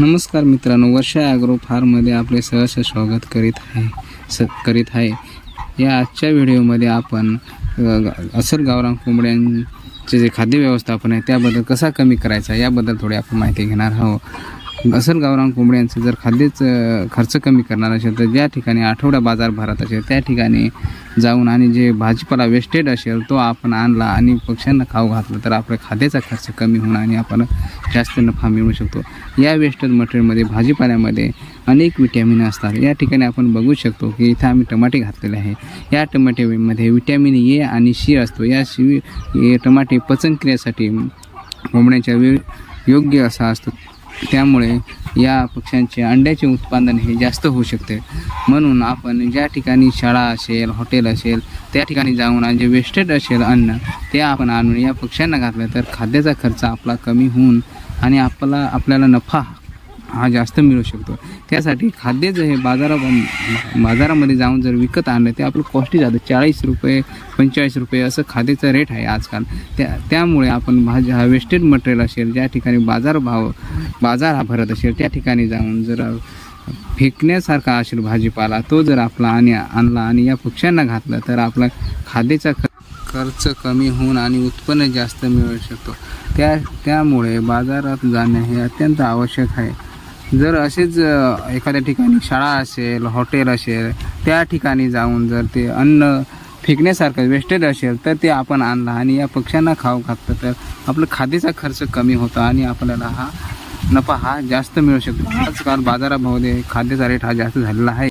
नमस्कार मित्रांनो वर्षा ॲग्रो फार्ममध्ये आपले सहर्ष स्वागत करीत आहे स करीत आहे. या आजच्या व्हिडिओमध्ये आपण असल गावरांग गावरान कोंबड्यांचे जे खाद्य व्यवस्थापन आहे त्याबद्दल कसा कमी करायचा याबद्दल थोडी आपण माहिती घेणार आहोत. असेल गावरान कोंबड्यांचं जर खाद्यच खर्च कमी करणार असेल तर ज्या ठिकाणी आठवडा बाजार भरत असेल त्या ठिकाणी जाऊन आणि जे भाजीपाला वेस्टेड असेल तो आपण आणला आणि पक्ष्यांना खाऊ घातलं तर आपलं खाद्याचा खर्च कमी होणं आणि आपण जास्त नफा मिळवू शकतो. या वेस्टेड मटेरियलमध्ये भाजीपाल्यामध्ये अनेक विटॅमिन असतात. या ठिकाणी आपण बघू शकतो की इथं आम्ही टमाटे घातलेले आहे. या टमाटेमध्ये विटॅमिन ए आणि सी असतो. या सी टमाटे पचनक्रियेसाठी कोंबड्यांच्या वेळ योग्य असा असतो. त्यामुळे या पक्ष्यांचे अंड्याचे उत्पादन हे जास्त होऊ शकते. म्हणून आपण ज्या ठिकाणी शाळा असेल हॉटेल असेल त्या ठिकाणी जाऊन जे वेस्टेड असेल अन्न ते आपण आणून या पक्ष्यांना घातलं तर खाद्याचा खर्च आपला कमी होऊन आणि आपला आपल्याला नफा हा जास्त मिळू शकतो. त्यासाठी खाद्य जे हे बाजारा बाजारामध्ये जाऊन जर विकत आणलं ते आपलं कॉस्टली जातं. चाळीस रुपये पंचेचाळीस रुपये असं खाद्याचा रेट आहे आजकाल. त्या त्यामुळे आपण भाज्या हा वेस्टेड मटेरियल असेल ज्या ठिकाणी बाजार भाव बाजार हा भरत असेल त्या ठिकाणी जाऊन जर फेकण्यासारखा असेल भाजीपाला तो जर आपला आणि आणला आणि या पक्ष्यांना घातला तर आपला खाद्याचा ख खर्च कमी होऊन आणि उत्पन्न जास्त मिळू शकतो. त्या त्यामुळे बाजारात जाणे हे अत्यंत आवश्यक आहे. जर असेच एखाद्या ठिकाणी शाळा असेल हॉटेल असेल त्या ठिकाणी जाऊन जर ते अन्न फेकण्यासारखं वेस्टेज असेल तर ते आपण आणलं आणि या पक्ष्यांना खाऊ घातलं तर आपलं खाद्याचा खर्च कमी होतो आणि आपल्याला हा नफा हा जास्त मिळू शकतो. आजकाल बाजारामध्ये खाद्याचा रेट हा जास्त झालेला आहे.